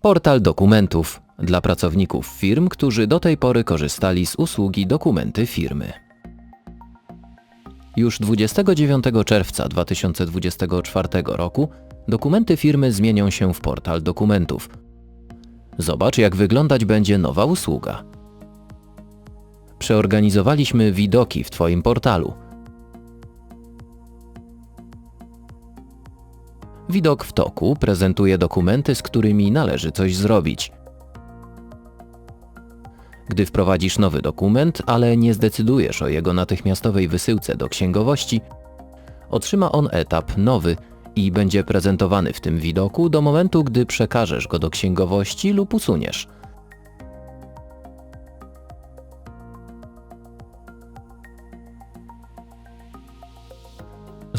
Portal dokumentów dla pracowników firm, którzy do tej pory korzystali z usługi dokumenty firmy. Już 29 czerwca 2024 roku dokumenty firmy zmienią się w portal dokumentów. Zobacz, jak wyglądać będzie nowa usługa. Przeorganizowaliśmy widoki w Twoim portalu. Widok w toku prezentuje dokumenty, z którymi należy coś zrobić. Gdy wprowadzisz nowy dokument, ale nie zdecydujesz o jego natychmiastowej wysyłce do księgowości, otrzyma on etap nowy i będzie prezentowany w tym widoku do momentu, gdy przekażesz go do księgowości lub usuniesz.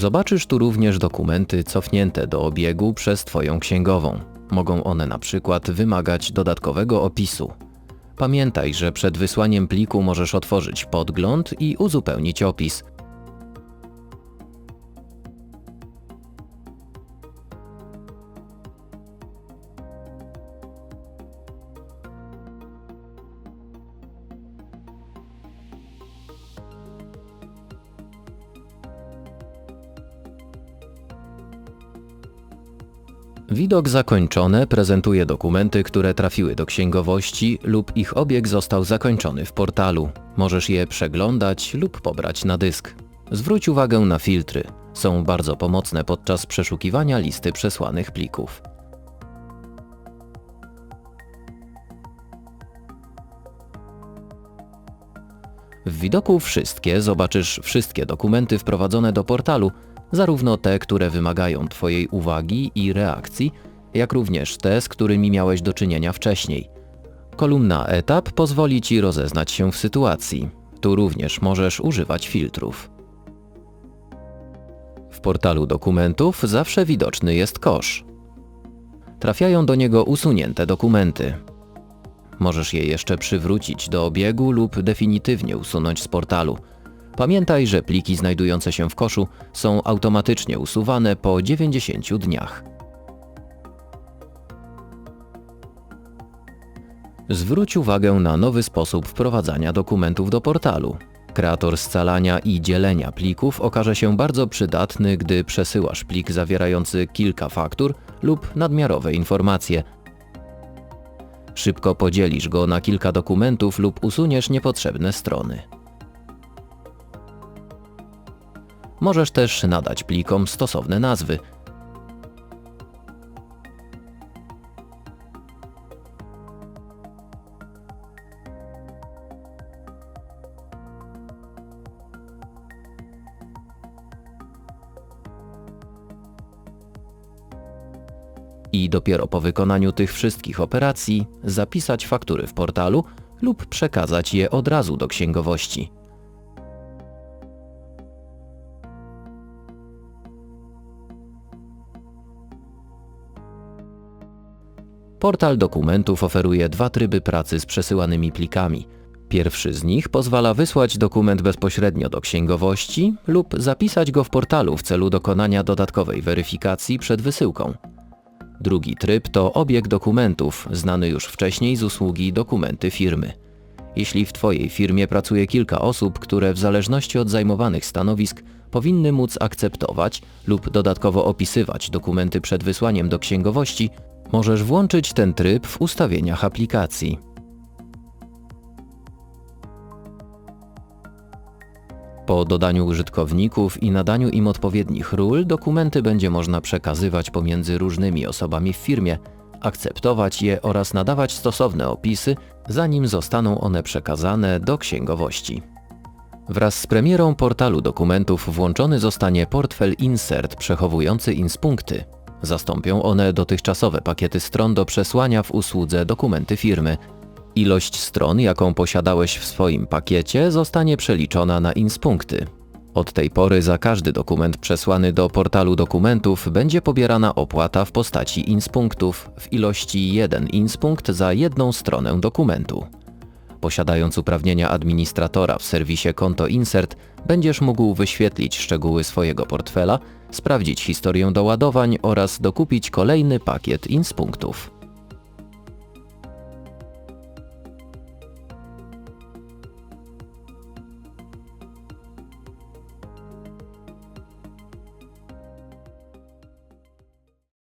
Zobaczysz tu również dokumenty cofnięte do obiegu przez Twoją księgową. Mogą one na przykład wymagać dodatkowego opisu. Pamiętaj, że przed wysłaniem pliku możesz otworzyć podgląd i uzupełnić opis. Widok zakończone prezentuje dokumenty, które trafiły do księgowości lub ich obieg został zakończony w portalu. Możesz je przeglądać lub pobrać na dysk. Zwróć uwagę na filtry. Są bardzo pomocne podczas przeszukiwania listy przesłanych plików. W widoku Wszystkie zobaczysz wszystkie dokumenty wprowadzone do portalu, zarówno te, które wymagają Twojej uwagi i reakcji, jak również te, z którymi miałeś do czynienia wcześniej. Kolumna Etap pozwoli Ci rozeznać się w sytuacji. Tu również możesz używać filtrów. W portalu dokumentów zawsze widoczny jest kosz. Trafiają do niego usunięte dokumenty. Możesz je jeszcze przywrócić do obiegu lub definitywnie usunąć z portalu. Pamiętaj, że pliki znajdujące się w koszu są automatycznie usuwane po 90 dniach. Zwróć uwagę na nowy sposób wprowadzania dokumentów do portalu. Kreator scalania i dzielenia plików okaże się bardzo przydatny, gdy przesyłasz plik zawierający kilka faktur lub nadmiarowe informacje. Szybko podzielisz go na kilka dokumentów lub usuniesz niepotrzebne strony. Możesz też nadać plikom stosowne nazwy. I dopiero po wykonaniu tych wszystkich operacji zapisać faktury w portalu lub przekazać je od razu do księgowości. Portal dokumentów oferuje dwa tryby pracy z przesyłanymi plikami. Pierwszy z nich pozwala wysłać dokument bezpośrednio do księgowości lub zapisać go w portalu w celu dokonania dodatkowej weryfikacji przed wysyłką. Drugi tryb to obieg dokumentów, znany już wcześniej z usługi dokumenty firmy. Jeśli w Twojej firmie pracuje kilka osób, które w zależności od zajmowanych stanowisk powinny móc akceptować lub dodatkowo opisywać dokumenty przed wysłaniem do księgowości, Możesz włączyć ten tryb w ustawieniach aplikacji. Po dodaniu użytkowników i nadaniu im odpowiednich ról, dokumenty będzie można przekazywać pomiędzy różnymi osobami w firmie, akceptować je oraz nadawać stosowne opisy, zanim zostaną one przekazane do księgowości. Wraz z premierą portalu dokumentów włączony zostanie portfel Insert przechowujący inspunkty. Zastąpią one dotychczasowe pakiety stron do przesłania w usłudze dokumenty firmy. Ilość stron, jaką posiadałeś w swoim pakiecie, zostanie przeliczona na inspunkty. Od tej pory za każdy dokument przesłany do portalu dokumentów będzie pobierana opłata w postaci inspunktów w ilości 1 inspunkt za jedną stronę dokumentu. Posiadając uprawnienia administratora w serwisie Konto Insert, będziesz mógł wyświetlić szczegóły swojego portfela, sprawdzić historię doładowań oraz dokupić kolejny pakiet inspunktów.